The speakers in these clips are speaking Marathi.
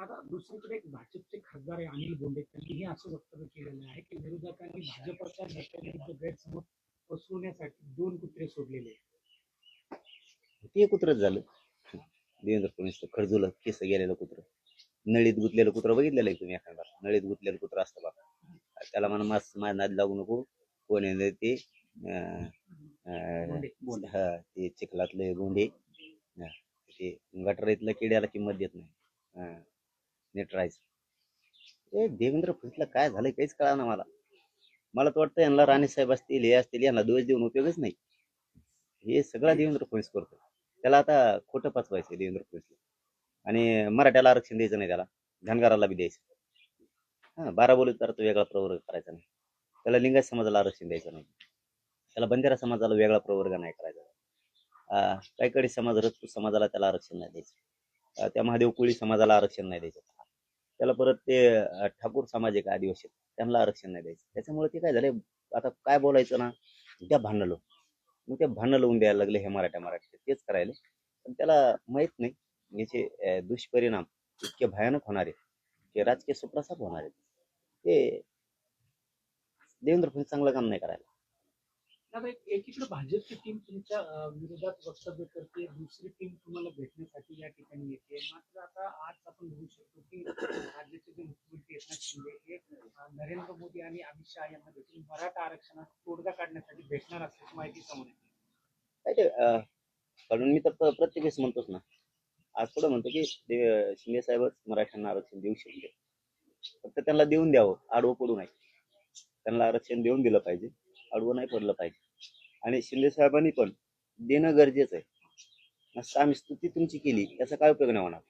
आता दुसरीकडे एक भाजपचे खासदार आहे अनिल बोंडे त्यांनीही असं वक्तव्य केलेलं आहे की विरोधकांनी भाजपच्या नेत्यांविरुद्ध गैरसमज पसरवण्यासाठी दोन कुत्रे सोडलेले आहेत. ते कुत्रच झालं. देवेंद्र फडणवीस खडजूला केस गेलेलं कुत्र. नळीत गुतलेलं कुत्र बघितलेलं आहे तुम्ही एखादा? नळीत गुतलेलं कुत्र असतं बघा. त्याला म्हणा मास माझ्या नाद लागू नको. कोण आहे ते. हा ते चिखलातले गोंडे हा, ते गटरातल्या किड्याला किंमत देत नाही. नीट राहायचं. ए देवेंद्र फडणवीसला काय झालं काहीच कळा ना मला. मला तर वाटतं यांना राणेसाहेब असतील हे असतील यांना दोष देऊन उपयोगच नाही. हे सगळा देवेंद्र फडणवीस करतो त्याला आता खोटं पचवायचं देवेंद्र फडणवीसला आणि मराठ्याला आरक्षण द्यायचं नाही त्याला. धनगराला बी द्यायचं. हा बारा बोलू तर तो वेगळा प्रवर्ग करायचा नाही. त्याला लिंगायत समाजाला आरक्षण द्यायचं नाही. त्याला बंजारा समाजाला वेगळा प्रवर्ग नाही करायचा. अं, काहीकडे समाज रजपूत समाजाला त्याला आरक्षण नाही द्यायचं. त्या महादेव कोळी समाजाला आरक्षण नाही द्यायचं. त्याला परत ते ठाकूर समाज आहे का आदिवासी त्यांना आरक्षण नाही द्यायचं. त्याच्यामुळे ते काय झालंय आता काय बोलायचं ना? त्या भांडलो मग ते भांडणं लावून द्यायला लागले हे मराठ्या मराठी तेच करायला. पण त्याला माहीत नाही. याचे दुष्परिणाम इतके भयानक होणार आहेत की राजकीय सुप्रसाद होणार आहेत. ते देवेंद्र फडणवीस चांगलं काम नाही करायला. एकीकडे भाजपची टीम तुमच्या विरोधात वक्तव्य करते दुसरी टीम तुम्हाला भेटण्यासाठी या ठिकाणी येते. मात्र आता आज आपण बघू शकतो की राज्याचे जे मुख्यमंत्री एकनाथ शिंदे हे नरेंद्र मोदी आणि अमित शहा यांना भेटून मराठा आरक्षणात तोडगा काढण्यासाठी भेटणार असल्याची माहिती समोर येते कारण मी तर प्र- प्रत्येक वेळेस म्हणतोच ना. आज थोडं म्हणतो की शिंदे साहेबच मराठ्यांना आरक्षण देऊ शकते फक्त त्यांना देऊन द्यावं आडवं पडू नये. त्यांना आरक्षण देऊन दिलं पाहिजे. अडवं नाही पडलं पाहिजे. आणि शिंदे साहेबांनी पण देणं गरजेचं आहे. नसतं आम्ही स्तुती तुमची केली त्याचा काय उपयोग नाही होणार.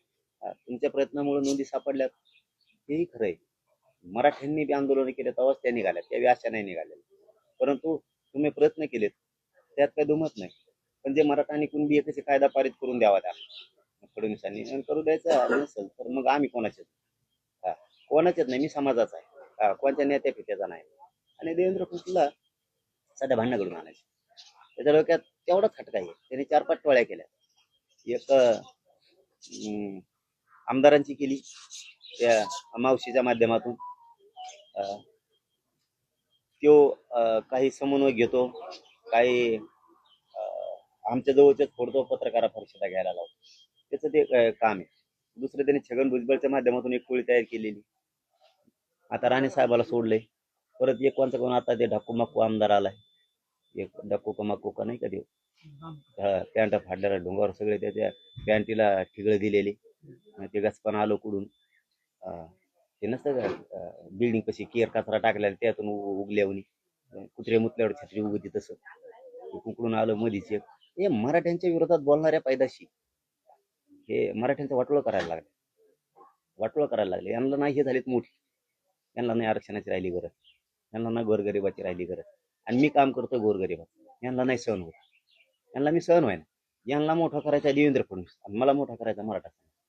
तुमच्या प्रयत्नामुळे नोंदी सापडल्यात हेही खरं आहे. मराठ्यांनी बी आंदोलन केले तेव्हाच त्या निघाल्या त्या व्याशा नाही निघाल्या परंतु तुम्ही प्रयत्न केलेत त्यात काही दुमत नाही. पण जे मराठा आणि कुणबी एकाचे कायदा पारित करून द्यावा त्या फडणवीसांनी करू द्यायचा नसेल तर मग आम्ही कोणाचेच. हा कोणाचेच नाही मी समाजाचा आहे. हा कोणत्या नेत्या फित्याचा नाही. आणि देवेंद्र फडणवीसला सध्या भांडणं घडून आणायचे. त्याच्या डोक्यात तेवढाच खटका आहे. त्यांनी चार पाच टोळ्या केल्या. एक अं, आमदारांची केली. त्या मावशीच्या माध्यमातून अं, त्यो अं, काही समन्वय घेतो. काही अं, आमच्या जवळच्याच फोडतो पत्रकार परिषदा घ्यायला लावतो. त्याचं ते काम आहे. दुसरं त्यांनी छगन भुजबळच्या माध्यमातून एक टोळी तयार केलेली. आता राणे साहेबाला सोडले परत एक कोणचा कोण आता ते ढाकू माकू आमदार आलाय. एक ढाकू का माकू का नाही का देव पॅन्ट फाडल्याला ढोंगावर सगळे त्याच्या पॅन्टीला ठिगळ दिलेली. ते गचपण आलो कुडून. अं, ते नसतं का बिल्डिंग कशी केअर कचरा टाकलेला त्यातून उगल्यावनी. कुत्रे मुतल्यावर छत्री उगती तसं. कुकडून आलं मधीच एक. हे मराठ्यांच्या विरोधात बोलणाऱ्या पायदाशी हे मराठ्यांचं वाटोळं करायला लागले. वाटोळं करायला लागले. यांना नाही हे झालेत मोठी. यांना नाही आरक्षणाची राहिली गरज. यांना नाही गोरगरिबाची राहिली गरज. आणि मी काम करतो गोरगरीबात. यांना नाही सहन होत. यांना मी सहन व्हायना यांना मोठा करायचा देवेंद्र फडणवीस. आणि मला मोठा करायचा मराठा समाज.